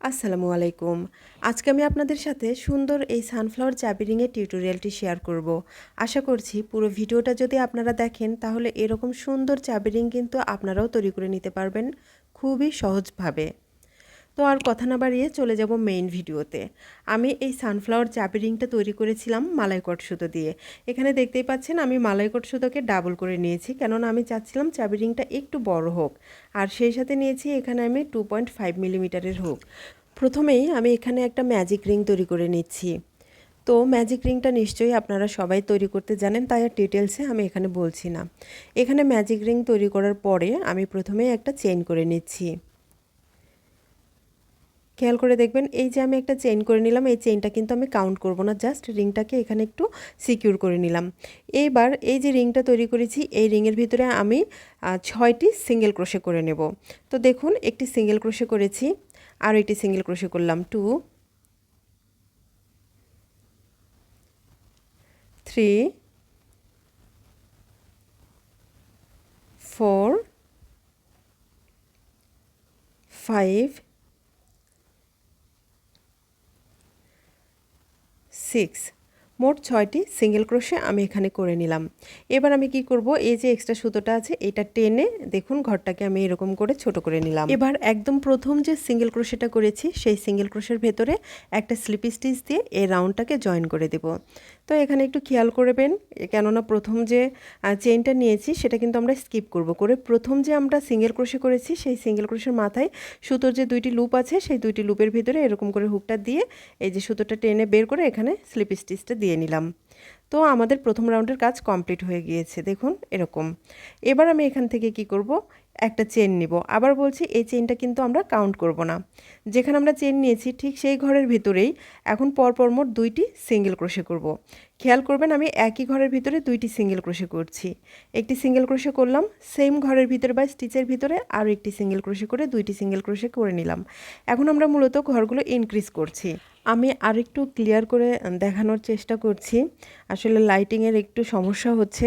আসসালামু আলাইকুম। আজকে আমি আপনাদের সাথে সুন্দর এই সানফ্লাওয়ার চাবি রিংয়ের টিউটোরিয়ালটি শেয়ার করব। আশা করছি পুরো ভিডিওটা যদি আপনারা দেখেন, তাহলে এরকম সুন্দর চাবি রিং কিন্তু আপনারাও তৈরি করে নিতে পারবেন খুবই সহজভাবে। তো আর কথা না বাড়িয়ে চলে যাব মেইন ভিডিওতে। আমি এই সানফ্লাওয়ার চাবি রিংটা তৈরি করেছিলাম মালাইকট সুতো দিয়ে। এখানে দেখতেই পাচ্ছেন আমি মালাইকট সুতোকে ডাবল করে নিয়েছি, কেননা আমি চাচ্ছিলাম চাবি রিংটা একটু বড় হোক। আর সেই সাথে নিয়েছি এখানে আমি টু পয়েন্ট ফাইভ মিলিমিটারের হোক প্রথমেই আমি এখানে একটা ম্যাজিক রিং তৈরি করে নিচ্ছি। তো ম্যাজিক রিংটা নিশ্চয়ই আপনারা সবাই তৈরি করতে জানেন, তাই আর ডিটেলসে আমি এখানে বলছি না। এখানে ম্যাজিক রিং তৈরি করার পরে আমি প্রথমেই একটা চেইন করে নিচ্ছি। খেয়াল করে দেখবেন, এই যে আমি একটা চেইন করে নিলাম, এই চেইনটা কিন্তু আমি কাউন্ট করব না জাস্ট রিংটাকে এখানে একটু সিকিউর করে নিলাম। এইবার এই যে রিংটা তৈরি করেছি, এই রিংয়ের ভিতরে আমি ছয়টি সিঙ্গেল ক্রোশে করে নেব। তো দেখুন, একটি সিঙ্গেল ক্রোশে করেছি, আর একটি সিঙ্গেল ক্রোশে করলাম টু থ্রি ফোর ফাইভ 6 মোট ছয়টি সিঙ্গেল ক্রোশে আমি এখানে করে নিলাম। এবার আমি কি করব? এই যে এক্সট্রা সুতোটা আছে, এটা টেনে দেখুন ঘরটাকে আমি এরকম করে ছোট করে নিলাম। এবার একদম প্রথম যে সিঙ্গেল ক্রোশেটা করেছি, সেই সিঙ্গেল ক্রোশের ভেতরে একটা স্লিপ স্টিচ দিয়ে এই রাউন্ডটাকে জয়েন করে দেব। তো এখানে একটু খেয়াল করবেন, কেননা প্রথম যে চেইনটা নিয়েছি, সেটা কিন্তু আমরা স্কিপ করব। করে প্রথম যে আমরা সিঙ্গেল ক্রোশে করেছি, সেই সিঙ্গেল ক্রোশের মাথায় সুতোর যে দুইটি লুপ আছে, সেই দুইটি লুপের ভিতরে এরকম করে হুকটা দিয়ে এই যে সুতোটা টেনে বের করে এখানে স্লিপ স্টিচটা দিয়ে নিলাম। তো আমাদের প্রথম রাউন্ডের কাজ কমপ্লিট হয়ে গিয়েছে। দেখুন, এরকম। এবার আমি এখান থেকে কি করব? একটা চেন নিব। আবার বলছি, এই চেনটা কিন্তু আমরা কাউন্ট করব না। যেখানে আমরা চেন নিয়েছি, ঠিক সেই ঘরের ভিতরেই এখন পরপর মোট দুইটি সিঙ্গেল ক্রোশে করব। খেয়াল করবেন আমি একই ঘরের ভিতরে দুইটি সিঙ্গেল ক্রোশে করছি। একটি সিঙ্গেল ক্রোশে করলাম সেম ঘরের ভিতরে বা স্টিচের ভিতরে আরও একটি সিঙ্গেল ক্রোশে করে দুইটি সিঙ্গেল ক্রোশে করে নিলাম। এখন আমরা মূলত ঘরগুলো ইনক্রিজ করছি। আমি আরেকটু ক্লিয়ার করে দেখানোর চেষ্টা করছি। আসলে লাইটিংয়ের একটু সমস্যা হচ্ছে।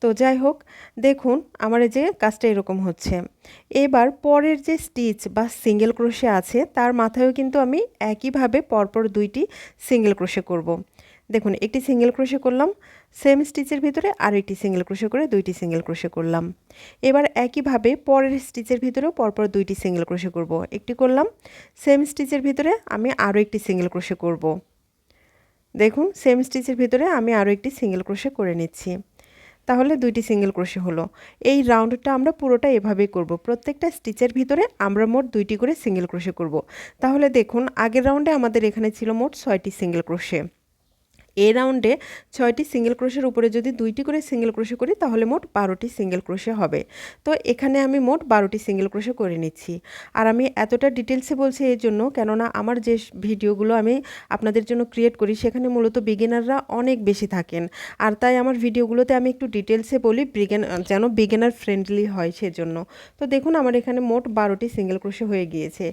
তো যাই হোক, দেখুন, আমার যে কাজটা এরকম হচ্ছে। এবার পরের যে স্টিচ বা সিঙ্গেল ক্রোশে আছে, তার মাথায়ও কিন্তু আমি একইভাবে পরপর দুইটি সিঙ্গেল ক্রোশে করব। দেখুন, একটি সিঙ্গেল ক্রোশে করলাম, সেম স্টিচের ভিতরে আর একটি সিঙ্গেল ক্রোশে করে দুইটি সিঙ্গেল ক্রোশে করলাম। এবার একইভাবে পরের স্টিচের ভিতরেও পরপর দুইটি সিঙ্গেল ক্রোশে করব। একটি করলাম, সেম স্টিচের ভিতরে আমি আরও একটি সিঙ্গেল ক্রোশে করব। দেখুন, সেম স্টিচের ভিতরে আমি আরও একটি সিঙ্গেল ক্রোশে করে নিচ্ছি। তাহলে দুইটি সিঙ্গেল ক্রোশে হলো। এই রাউন্ডটা আমরা পুরোটা এভাবেই করব। প্রত্যেকটা স্টিচের ভিতরে আমরা মোট দুইটি করে সিঙ্গেল ক্রোশে করব। তাহলে দেখুন, আগের রাউন্ডে আমাদের এখানে ছিল মোট ছয়টি সিঙ্গেল ক্রোশে। এ রাউন্ডে ছয়টি সিঙ্গেল ক্রোশের উপরে যদি দুইটি করে সিঙ্গেল ক্রোশে করি, তাহলে মোট বারোটি সিঙ্গেল ক্রোশে হবে। তো এখানে আমি মোট বারোটি সিঙ্গেল ক্রোশে করে নিচ্ছি। আর আমি এতটা ডিটেলসে বলছি এই জন্য, কেননা আমার যে ভিডিওগুলো আমি আপনাদের জন্য ক্রিয়েট করি, সেখানে মূলত বিগিনাররা অনেক বেশি থাকেন। আর তাই আমার ভিডিওগুলোতে আমি একটু ডিটেলসে বলি, বিগেন, যেন বিগিনার ফ্রেন্ডলি হয় সেজন্য। তো দেখুন, আমার এখানে মোট বারোটি সিঙ্গেল ক্রোশে হয়ে গিয়েছে।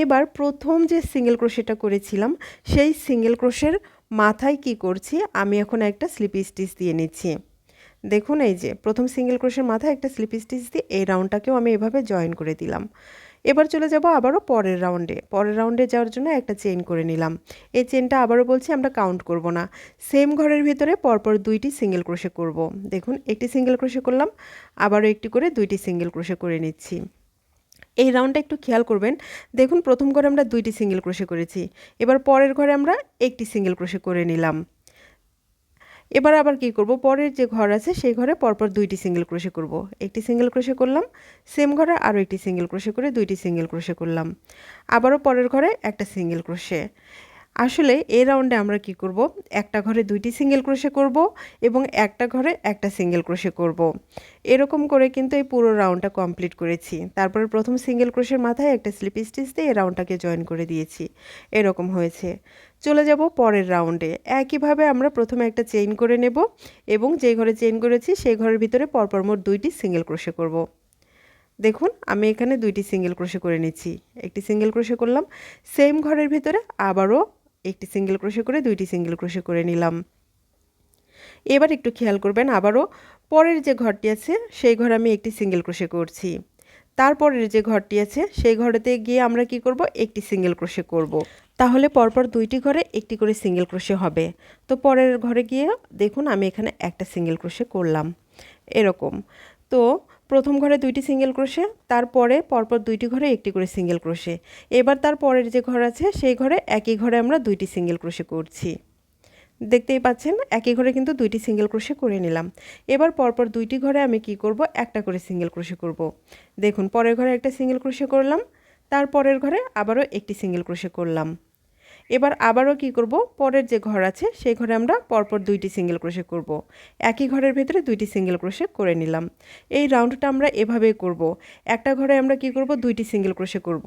এবার প্রথম যে সিঙ্গেল ক্রোশেটা করেছিলাম, সেই সিঙ্গেল ক্রোশের মাথায় কি করছি? আমি এখন একটা স্লিপ স্টিচ দিয়ে নিচ্ছি। দেখুন এই যে, প্রথম সিঙ্গেল ক্রোশের মাথায় একটা স্লিপ স্টিচ দিয়ে এই রাউন্ডটাকেও আমি এভাবে জয়েন করে দিলাম। এবার চলে যাব আবারও পরের রাউন্ডে পরের রাউন্ডে যাওয়ার জন্য একটা চেন করে নিলাম। এই চেনটা আবারও বলছি আমরা কাউন্ট করব না। সেম ঘরের ভিতরে পরপর দুইটি সিঙ্গেল ক্রোশে করব। দেখুন, একটি সিঙ্গেল ক্রোশে করলাম, আবারও একটি করে দুইটি সিঙ্গেল ক্রোশে করে নিচ্ছি। এই রাউন্ডটা একটু খেয়াল করবেন। দেখুন, প্রথম ঘরে আমরা দুইটি সিঙ্গেল ক্রোশে করেছি। এবার পরের ঘরে আমরা একটি সিঙ্গেল ক্রোশে করে নিলাম। এবার আবার কি করব? পরের যে ঘর আছে, সেই ঘরে পরপর দুইটি সিঙ্গেল ক্রোশে করব। একটি সিঙ্গেল ক্রোশে করলাম সেম ঘরে আরও একটি সিঙ্গেল ক্রোশে করে দুইটি সিঙ্গেল ক্রোশে করলাম। আবারও পরের ঘরে একটা সিঙ্গেল ক্রোশে আসলে এ রাউন্ডে আমরা কি করব? একটা ঘরে দুইটি সিঙ্গেল ক্রোশে করব এবং একটা ঘরে একটা সিঙ্গেল ক্রোশে করব। এরকম করে কিন্তু এই পুরো রাউন্ডটা কমপ্লিট করেছি। তারপরে প্রথম সিঙ্গেল ক্রোশের মাথায় একটা স্লিপ স্টিচ দিয়ে এই রাউন্ডটাকে জয়েন করে দিয়েছি। এরকম হয়েছে। চলে যাব পরের রাউন্ডে একইভাবে আমরা প্রথমে একটা চেইন করে নেব এবং যে ঘরে চেইন করেছি, সেই ঘরের ভিতরে পরপর মোট দুইটি সিঙ্গেল ক্রোশে করব। দেখুন, আমি এখানে দুইটি সিঙ্গেল ক্রোশে করে নিচ্ছি। একটি সিঙ্গেল ক্রোশে করলাম সেম ঘরের ভিতরে আবারও একটি সিঙ্গেল ক্রোশে করে, দুইটি সিঙ্গেল ক্রোশে করে নিলাম। এবার একটু খেয়াল করবেন, আবারও পরের যে ঘরটি আছে, সেই ঘরে আমি একটি সিঙ্গেল ক্রোশে করছি। তারপরের যে ঘরটি আছে, সেই ঘরেতে গিয়ে আমরা কি করব? একটি সিঙ্গেল ক্রোশে করব। তাহলে পরপর দুইটি ঘরে একটি করে সিঙ্গেল ক্রোশে হবে। তো পরের ঘরে গিয়ে দেখুন, আমি এখানে একটা সিঙ্গেল ক্রোশে করলাম। এরকম। তো প্রথম ঘরে দুইটি সিঙ্গেল ক্রোশে তারপরে পরপর দুইটি ঘরে একটি করে সিঙ্গেল ক্রোশে এবার তার পরের যে ঘর আছে, সেই ঘরে একই ঘরে আমরা দুইটি সিঙ্গেল ক্রোশে করছি। দেখতেই পাচ্ছেন, একই ঘরে কিন্তু দুইটি সিঙ্গেল ক্রোশে করে নিলাম। এবার পরপর দুইটি ঘরে আমি কি করব? একটা করে সিঙ্গেল ক্রোশে করব। দেখুন, পরের ঘরে একটা সিঙ্গেল ক্রোশে করলাম তারপরের ঘরে আবারও একটি সিঙ্গেল ক্রোশে করলাম। এবার আবারও কি করব? পরের যে ঘর আছে, সেই ঘরে আমরা পরপর দুইটি সিঙ্গেল ক্রোশে করব। একই ঘরের ভেতরে দুইটি সিঙ্গেল ক্রোশে করে নিলাম। এই রাউন্ডটা আমরা এভাবেই করব। একটা ঘরে আমরা কি করব? দুইটি সিঙ্গেল ক্রোশে করব।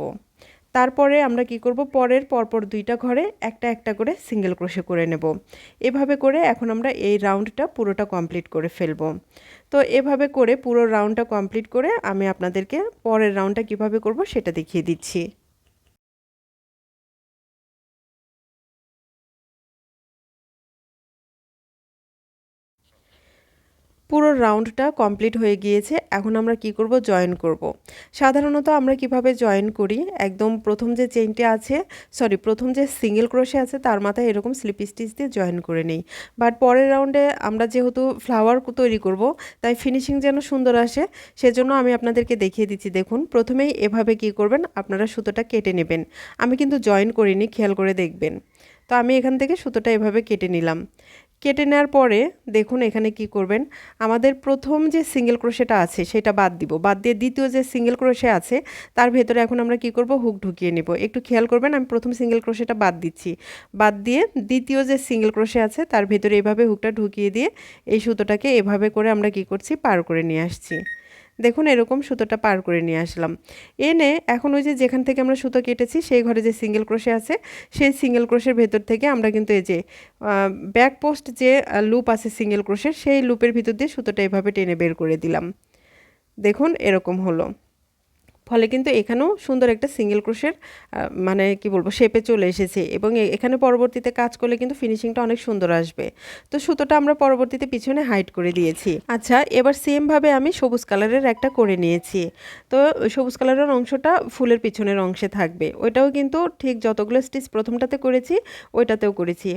তারপরে আমরা কি করব? পরের পরপর দুইটা ঘরে একটা একটা করে সিঙ্গেল ক্রোশে করে নেব। এভাবে করে এখন আমরা এই রাউন্ডটা পুরোটা কমপ্লিট করে ফেলব। তো এভাবে করে পুরো রাউন্ডটা কমপ্লিট করে আমি আপনাদেরকে পরের রাউন্ডটা কীভাবে করব সেটা দেখিয়ে দিচ্ছি। পুরো রাউন্ডটা কমপ্লিট হয়ে গিয়েছে। এখন আমরা কি করব? জয়েন করব। সাধারণত আমরা কীভাবে জয়েন করি? একদম প্রথম যে চেইনটি আছে সরি প্রথম যে সিঙ্গেল ক্রোশে আছে, তার মাথায় এরকম স্লিপ স্টিচ দিয়ে জয়েন করে নেই। বাট পরের রাউন্ডে আমরা যেহেতু ফ্লাওয়ার তৈরি করব, তাই ফিনিশিং যেন সুন্দর আসে, সেজন্য আমি আপনাদেরকে দেখিয়ে দিচ্ছি। দেখুন, প্রথমেই এভাবে কি করবেন? আপনারা সুতোটা কেটে নেবেন। আমি কিন্তু জয়েন করিনি, খেয়াল করে দেখবেন। তো আমি এখান থেকে সুতোটা এভাবে কেটে নিলাম। কেটে নেওয়ার পরে দেখুন এখানে কি করবেন, আমাদের প্রথম যে সিঙ্গেল ক্রোশেটা আছে সেটা বাদ দিব। বাদ দিয়ে দ্বিতীয় যে সিঙ্গেল ক্রোশে আছে, তার ভেতরে এখন আমরা কি করব হুক ঢুকিয়ে নেব। একটু খেয়াল করবেন, আমি প্রথম সিঙ্গেল ক্রোশেটা বাদ দিচ্ছি। বাদ দিয়ে দ্বিতীয় যে সিঙ্গেল ক্রোশে আছে, তার ভেতরে এভাবে হুকটা ঢুকিয়ে দিয়ে এই সুতোটাকে এভাবে করে আমরা কি করছি, পার করে নিয়ে আসছি। দেখুন, এরকম সুতোটা পার করে নিয়ে আসলাম। এনে এখন ওই যে যেখান থেকে আমরা সুতো কেটেছি, সেই ঘরে যে সিঙ্গেল ক্রোশে আছে, সেই সিঙ্গেল ক্রোশের ভেতর থেকে আমরা কিন্তু এই যে ব্যাক পোস্ট যে লুপ আছে সিঙ্গেল ক্রোশের সেই লুপের ভিতর দিয়ে সুতোটা এভাবে টেনে বের করে দিলাম। দেখুন, এরকম হলো। ফলে কিন্তু এখানেও সুন্দর একটা সিঙ্গেল ক্রোশের মানে কি বলব শেপে চলে এসেছে এবং এখানে পরবর্তীতে কাজ করলে কিন্তু ফিনিশিংটা অনেক সুন্দর আসবে। তো সুতোটা আমরা পরবর্তীতে পিছনে হাইট করে দিয়েছি। আচ্ছা এবার সেমভাবে আমি সবুজ কালারের একটা করে নিয়েছি। তো সবুজ কালারের অংশটা ফুলের পিছনের অংশে থাকবে। ওইটাও কিন্তু ঠিক যতগুলো স্টিচ প্রথমটাতে করেছি, ওইটাতেও করেছি।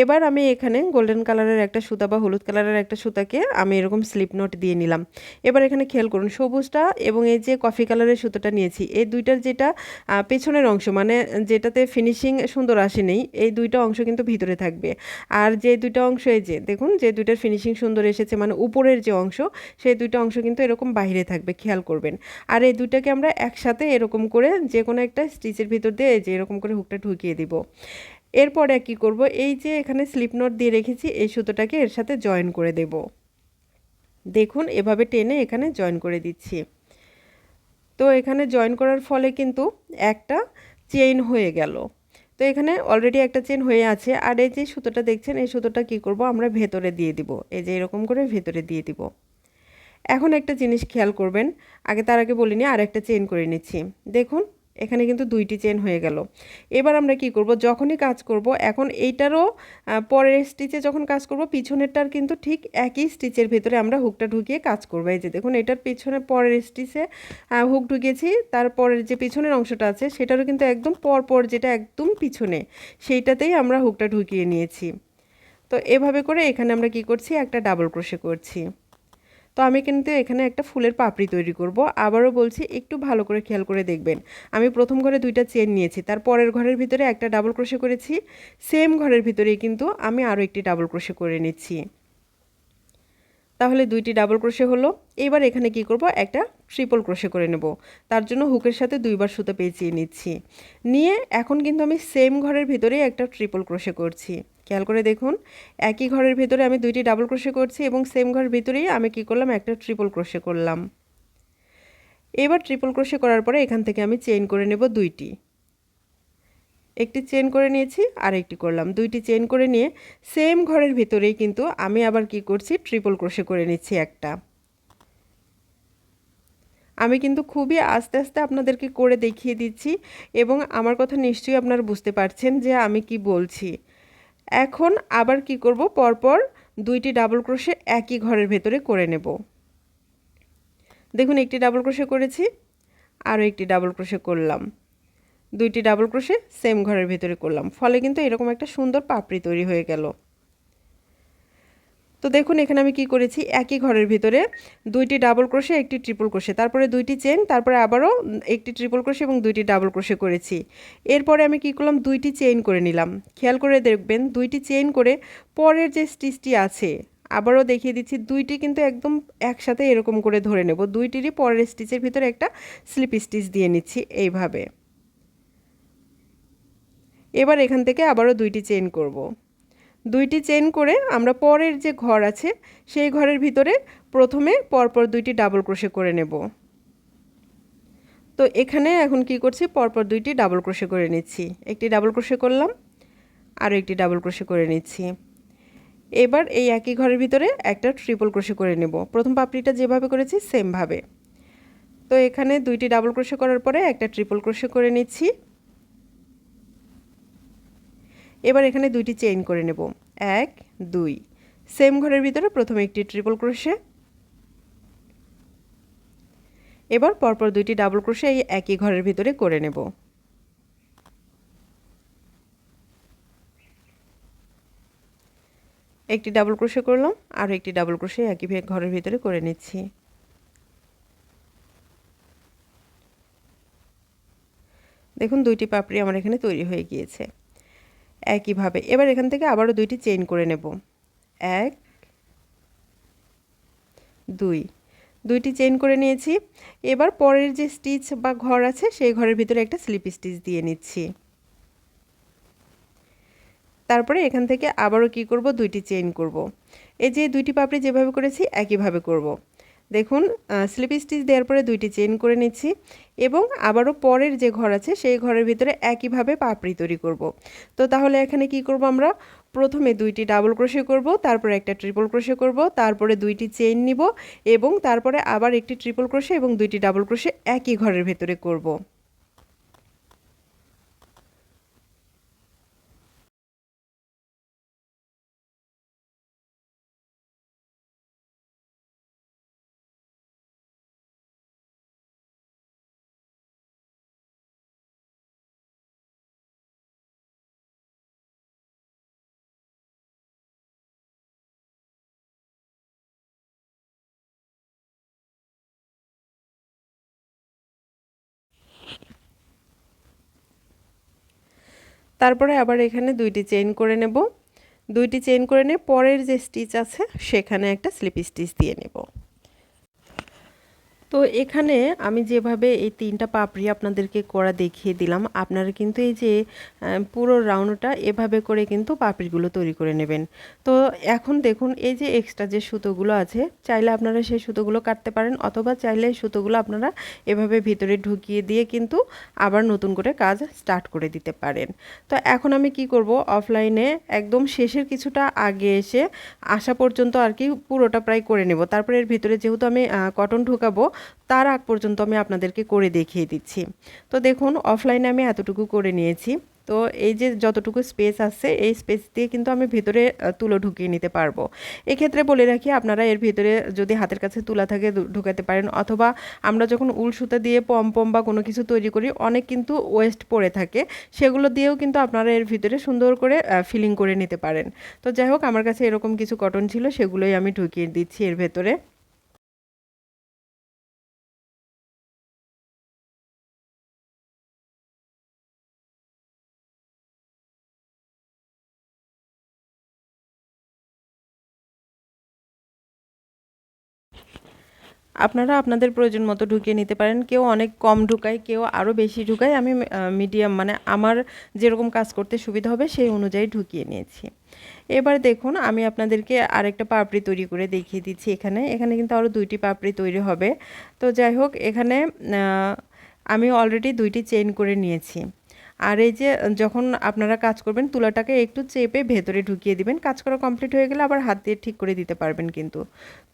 এবার আমি এখানে গোল্ডেন কালারের একটা সুতা বা হলুদ কালারের একটা সুতাকে আমি এরকম স্লিপ নোট দিয়ে নিলাম। এবার এখানে খেয়াল করুন, সবুজটা এবং এই যে কফি কালারের সুতোটা নিয়েছি। এই দুইটার যেটা পেছনের অংশ মানে যেটাতে ফিনিশিং সুন্দর আসেনি, এই দুইটা অংশ কিন্তু ভিতরে থাকবে। আর যে দুইটা অংশ, এই যে, দেখুন, যে দুইটার ফিনিশিং সুন্দর এসেছে মানে উপরের যে অংশ, সেই দুইটা অংশ কিন্তু এরকম বাইরে থাকবে, খেয়াল করবেন। আর এই দুইটাকে আমরা একসাথে এরকম করে যে কোনো একটা স্টিচের ভিতর দিয়ে যে এরকম করে হুকটা ঢুকিয়ে দিব। এরপরে কি করব, এই যে এখানে স্লিপ নোট দিয়ে রেখেছি, এই সুতোটাকে এর সাথে জয়েন করে দেব। দেখুন, এভাবে টেনে এখানে জয়েন করে দিচ্ছি। তো এখানে জয়েন করার ফলে কিন্তু একটা চেইন হয়ে গেল। তো এখানে অলরেডি একটা চেন হয়ে আছে। আর এই যে সুতোটা দেখছেন, এই সুতোটা কি করব? আমরা ভেতরে দিয়ে দিব। এই যে এরকম করে ভেতরে দিয়ে দিব। এখন একটা জিনিস খেয়াল করবেন। আগে তার আগে বলিনি আর একটা চেন করে নিচ্ছি। দেখুন এখানে কিন্তু দুইটি চেন হয়ে গেল। এবার আমরা কি করব? যখনই কাজ করব, এখন এইটারও পরের স্টিচে যখন কাজ করব, পিছনেরটার কিন্তু ঠিক একই স্টিচের ভেতরে আমরা হুকটা ঢুকিয়ে কাজ করব। এই যে দেখুন, এটার পিছনে পরের স্টিচে হুক ঢুকিয়েছি তারপরের যে পিছনের অংশটা আছে, সেটারও কিন্তু একদম পরপর যেটা একদম পিছনে, সেইটাতেই আমরা হুকটা ঢুকিয়ে নিয়েছি। তো এভাবে করে এখানে আমরা কি করছি? একটা ডাবল ক্রোশে করছি। তো আমি কিন্তু এখানে একটা ফুলের পাপড়ি তৈরি করব। আবারও বলছি, একটু ভালো করে খেয়াল করে দেখবেন। আমি প্রথম ঘরে দুইটা চেন নিয়েছি, তার পরের ঘরের ভিতরে একটা ডাবল ক্রোশে করেছি। সেম ঘরের ভিতরেই কিন্তু আমি আরও একটি ডাবল ক্রোশে করে নিচ্ছি। তাহলে দুইটি ডাবল ক্রোশে হলো। এবার এখানে কি করব? একটা ট্রিপল ক্রোশে করে নেব। তার জন্য হুকের সাথে দুইবার সুতো পেঁচিয়ে নিচ্ছি। নিয়ে এখন কিন্তু আমি সেম ঘরের ভিতরেই একটা ট্রিপল ক্রোশে করছি। খেয়াল করে দেখুন, একই ঘরের ভিতরে আমি দুইটি ডাবল ক্রোশে করছি এবং সেম ঘরের ভিতরেই আমি কি করলাম? একটা ট্রিপল ক্রোশে করলাম। এবার ট্রিপল ক্রোশে করার পরে এখান থেকে আমি চেইন করে নেব দুইটি। একটি চেন করে নিয়েছি আর একটি করলাম। দুইটি চেন করে নিয়ে সেম ঘরের ভিতরেই কিন্তু আমি আবার কি করছি ট্রিপল ক্রোশে করে নিচ্ছি একটা। আমি কিন্তু খুবই আস্তে আস্তে আপনাদেরকে করে দেখিয়ে দিচ্ছি এবং আমার কথা নিশ্চয়ই আপনারা বুঝতে পারছেন যে আমি কি বলছি। এখন আবার কি করব, পরপর দুইটি ডাবল ক্রোশে একই ঘরের ভেতরে করে নেব। দেখুন, একটি ডাবল ক্রোশে করেছি, আরও একটি ডাবল ক্রোশে করলাম। দুইটি ডাবল ক্রোশে সেম ঘরের ভিতরে করলাম। ফলে কিন্তু এরকম একটা সুন্দর পাপড়ি তৈরি হয়ে গেল। তো দেখুন, এখানে আমি কি করেছি? একই ঘরের ভিতরে দুইটি ডাবল ক্রোশে, একটি ট্রিপল ক্রোশে, তারপরে দুইটি চেন তারপরে আবারও একটি ট্রিপল ক্রোশে এবং দুইটি ডাবল ক্রোশে করেছি। এরপরে আমি কি করলাম? দুইটি চেইন করে নিলাম। খেয়াল করে দেখবেন, দুইটি চেইন করে পরের যে স্টিচটি আছে, আবারও দেখিয়ে দিচ্ছি, দুইটি কিন্তু একদম একসাথে এরকম করে ধরে নেব। দুইটিরই পরের স্টিচের ভিতরে একটা স্লিপ স্টিচ দিয়ে নিচ্ছি এইভাবে। এবার এখান থেকে আবারও দুইটি চেন করব। দুইটি চেন করে আমরা পরের যে ঘর আছে, সেই ঘরের ভিতরে প্রথমে পরপর দুইটি ডাবল ক্রোশে করে নেব। তো এখানে এখন কি করছি? পরপর দুইটি ডাবল ক্রোশে করে নিচ্ছি। একটি ডাবল ক্রোশে করলাম, আরও একটি ডাবল ক্রোশে করে নিচ্ছি। এবার এই একই ঘরের ভিতরে একটা ট্রিপল ক্রোশে করে নেব। প্রথম পাপড়িটা যেভাবে করেছি সেমভাবে তো এখানে দুইটি ডাবল ক্রোশে করার পরে একটা ট্রিপল ক্রোশে করে নিচ্ছি। এবার এখানে দুইটি চেইন করে নেব। এক, দুই। সেম ঘরের ভিতরে প্রথমে একটি ট্রিপল ক্রোশে এবার পরপর দুইটি ডাবল ক্রোশে এই একই ঘরের ভিতরে করে নেব। একটি ডাবল ক্রোশে করলাম আর একটি ডাবল ক্রোশে একই ঘরের ভিতরে করে নিচ্ছি। দেখুন, দুইটি পাপড়ি আমার এখানে তৈরি হয়ে গিয়েছে। একইভাবে এবার এখান থেকে আবারও দুইটি চেইন করে নেব। এক, দুই। দুইটি চেইন করে নিয়েছি। এবার পরের যে স্টিচ বা ঘর আছে, সেই ঘরের ভিতরে একটা স্লিপ স্টিচ দিয়ে নিচ্ছি। তারপরে এখান থেকে আবারও কি করব? দুইটি চেইন করব। এই যে দুইটি পাপড়ি যেভাবে করেছি, একইভাবে করব। দেখুন স্লিপ স্টিচ দেওয়ার পরে দুইটি চেন করে নিচ্ছি এবং আবারও পরের যে ঘর আছে, সেই ঘরের ভিতরে একইভাবে পাপড়ি তৈরি করব। তো তাহলে এখানে কি করব আমরা প্রথমে দুইটি ডাবল ক্রোশে করব, তারপরে একটা ট্রিপল ক্রোশে করব, তারপরে দুইটি চেইন নিব এবং তারপরে আবার একটি ট্রিপল ক্রোশে এবং দুইটি ডাবল ক্রোশে একই ঘরের ভেতরে করব। তারপরে আবার এখানে দুইটি চেইন করে নেব। দুইটি চেইন করে নিয়ে পরের যে স্টিচ আছে, সেখানে একটা স্লিপ স্টিচ দিয়ে নেব। তো এখানে আমি যেভাবে এই তিনটা পাপড়ি আপনাদেরকে করা দেখিয়ে দিলাম, আপনারা কিন্তু এই যে পুরো রাউন্ডটা এভাবে করে কিন্তু পাপড়িগুলো তৈরি করে নেবেন। তো এখন দেখুন, এই যে এক্সট্রা যে সুতোগুলো আছে, চাইলে আপনারা সেই সুতোগুলো কাটতে পারেন অথবা চাইলে সুতোগুলো আপনারা এভাবে ভিতরে ঢুকিয়ে দিয়ে কিন্তু আবার নতুন করে কাজ স্টার্ট করে দিতে পারেন। তো এখন আমি কি করব অফলাইনে একদম শেষের কিছুটা আগে এসে আসা পর্যন্ত আর কি পুরোটা প্রায় করে নেব। তারপরে এর ভিতরে যেহেতু আমি কটন ঢুকাবো তার আগ পর্যন্ত আমি আপনাদেরকে করে দেখিয়ে দিচ্ছি। তো দেখুন অফলাইনে আমি এতটুকু করে নিয়েছি। তো এই যে যতটুকু স্পেস আছে, এই স্পেস দিয়ে কিন্তু আমি ভিতরে তুলো ঢুকিয়ে নিতে পারব। এক্ষেত্রে বলে রাখি, আপনারা এর ভিতরে যদি হাতের কাছে তুলা থাকে ঢুকাতে পারেন। অথবা আমরা যখন উল সুতা দিয়ে পম পম বা কোনো কিছু তৈরি করি, অনেক কিন্তু ওয়েস্ট পড়ে থাকে। সেগুলো দিয়েও কিন্তু আপনারা এর ভিতরে সুন্দর করে ফিলিং করে নিতে পারেন। তো যাই হোক, আমার কাছে এরকম কিছু কটন ছিল, সেগুলোই আমি ঢুকিয়ে দিচ্ছি এর ভেতরে। আপনারা আপনাদের প্রয়োজন মতো ঢুকিয়ে নিতে পারেন। কেউ অনেক কম ঢুকায়, কেউ আরও বেশি ঢুকায়। আমি মিডিয়াম মানে আমার যেরকম কাজ করতে সুবিধা হবে সেই অনুযায়ী ঢুকিয়ে নিয়েছি। এবার দেখুন, আমি আপনাদেরকে আরেকটা পাপড়ি তৈরি করে দেখিয়ে দিচ্ছি এখানে। এখানে কিন্তু আরও দুইটি পাপড়ি তৈরি হবে। তো যাই হোক, এখানে আমি অলরেডি দুইটি চেইন করে নিয়েছি। আর এই যে যখন আপনারা কাজ করবেন, তুলাটাকে একটু চেপে ভেতরে ঢুকিয়ে দিবেন। কাজ করা কমপ্লিট হয়ে গেলে আবার হাত দিয়ে ঠিক করে দিতে পারবেন কিন্তু।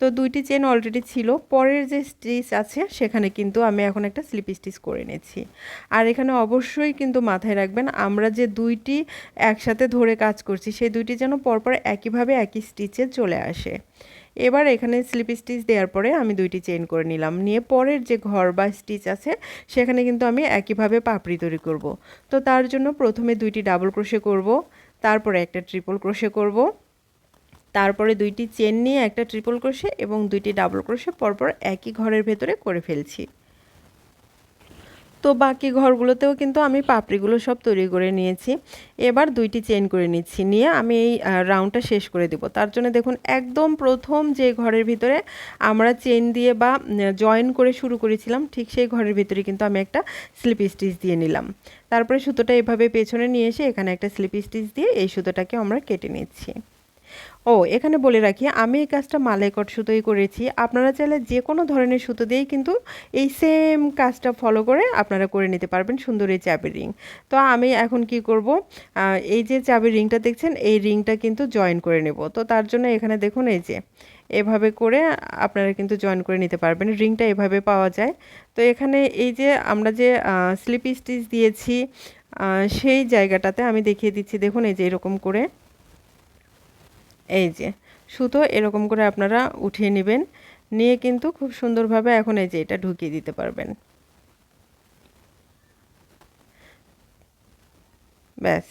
তো দুইটি চেন অলরেডি ছিল। পরের যে স্টিচ আছে, সেখানে কিন্তু আমি এখন একটা স্লিপ স্টিচ করে নিয়েছি আর এখানে অবশ্যই কিন্তু মাথায় রাখবেন, আমরা যে দুইটি একসাথে ধরে কাজ করছি, সেই দুইটি যেন পরপর একইভাবে একই স্টিচে চলে আসে। এবার এখানে স্লিপ স্টিচ দেওয়ার পরে আমি দুইটি চেন করে নিলাম। নিয়ে পরের যে ঘর বা স্টিচ আছে, সেখানে কিন্তু আমি একইভাবে পাপড়ি তৈরি করব। তো তার জন্য প্রথমে দুইটি ডাবল ক্রোশে করব, তারপরে একটা ট্রিপল ক্রোশে করব, তারপরে দুইটি চেন নিয়ে একটা ট্রিপল ক্রোশে এবং দুইটি ডাবল ক্রোশে পরপর একই ঘরের ভেতরে করে ফেলছি। তো বাকি ঘরগুলোতেও কিন্তু আমি পাপড়িগুলো সব তৈরি করে নিয়েছি। এবার দুইটি চেন করে নিচ্ছি। নিয়ে আমি এই রাউন্ডটা শেষ করে দেব। তার জন্য দেখুন, একদম প্রথম যে ঘরের ভিতরে আমরা চেন দিয়ে বা জয়েন করে শুরু করেছিলাম, ঠিক সেই ঘরের ভিতরে কিন্তু আমি একটা স্লিপ স্টিচ দিয়ে নিলাম। তারপরে সুতোটা এভাবে পেছনে নিয়ে এসে এখানে একটা স্লিপ স্টিচ দিয়ে এই সুতোটাকে আমরা কেটে নিচ্ছি। ও, এখানে বলে রাখি, আমি এই কাজটা মালাইকট সুতোই করেছি। আপনারা চাইলে যে কোনো ধরনের সুতো দিয়েই কিন্তু এই সেম কাজটা ফলো করে আপনারা করে নিতে পারবেন সুন্দর এই চাবির রিং। তো আমি এখন কি করব এই যে চাবির রিংটা দেখছেন, এই রিংটা কিন্তু জয়েন করে নেব। তো তার জন্য এখানে দেখুন এই যে, এভাবে করে আপনারা কিন্তু জয়েন করে নিতে পারবেন, রিংটা এভাবে পাওয়া যায়। তো এখানে এই যে আমরা যে স্লিপ স্টিচ দিয়েছি সেই জায়গাটাতে আমি দেখিয়ে দিচ্ছি, দেখুন এই যে এরকম করে। এই যে, সুতো এরকম করে আপনারা উঠিয়ে নেবেন। নিয়ে কিন্তু খুব সুন্দরভাবে এখন এই যে এটা ঢুকিয়ে দিতে পারবেন। ব্যাস।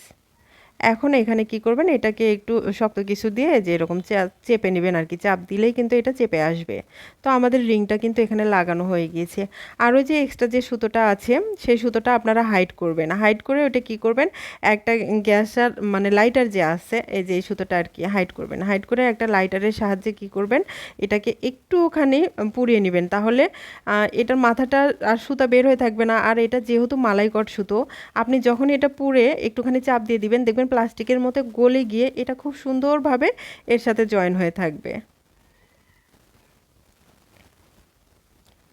এখন এখানে কি করবেন? এটাকে একটু শক্ত কিছু দিয়ে যে এরকম চেপে নেবেন আর কি চাপ দিলেই কিন্তু এটা চেপে আসবে। তো আমাদের রিংটা কিন্তু এখানে লাগানো হয়ে গিয়েছে। আর ওই যে এক্সট্রা যে সুতোটা আছে, সেই সুতোটা আপনারা হাইট করবেন। হাইট করে ওটা কি করবেন? একটা গ্যাসার মানে লাইটার যে আছে, এই যে এই সুতোটা আর কি হাইট করবেন। হাইট করে একটা লাইটারের সাহায্যে কি করবেন? এটাকে একটুখানি পুড়িয়ে নেবেন। তাহলে এটার মাথাটা আর সুতা বের হয়ে থাকবে না। আর এটা যেহেতু মালাইকট সুতো, আপনি যখন এটা পুড়ে একটুখানি চাপ দিয়ে দিবেন, দেখবেন প্লাস্টিকের মতো গলে গিয়ে এটা খুব সুন্দরভাবে এর সাথে জয়েন হয়ে থাকবে।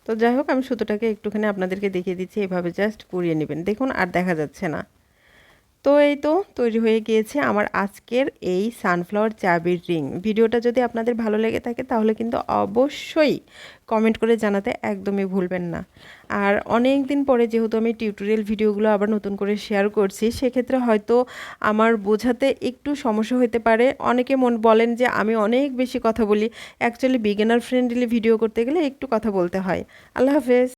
তো যাই হোক, আমি সুতোটাকে একটুখানি আপনাদেরকে দেখিয়ে দিচ্ছি, এভাবে জাস্ট পুড়িয়ে নেবেন। দেখুন, আর দেখা যাচ্ছে না। তো এই তো তৈরি হয়ে গিয়েছে আমার আজকের এই সানফ্লাওয়ার চাবির রিং ভিডিওটা যদি আপনাদের ভালো লেগে থাকে তাহলে কিন্তু অবশ্যই কমেন্ট করে জানাতে একদমই ভুলবেন না। আর অনেক দিন পরে যেহেতু আমি টিউটোরিয়াল ভিডিওগুলো আবার নতুন করে শেয়ার করছি, সেক্ষেত্রে হয়তো আমার বোঝাতে একটু সমস্যা হতে পারে। অনেকে মন বলেন যে আমি অনেক বেশি কথা বলি। অ্যাকচুয়ালি বিগিনার ফ্রেন্ডলি ভিডিও করতে গেলে একটু কথা বলতে হয়। আল্লাহ হাফেজ।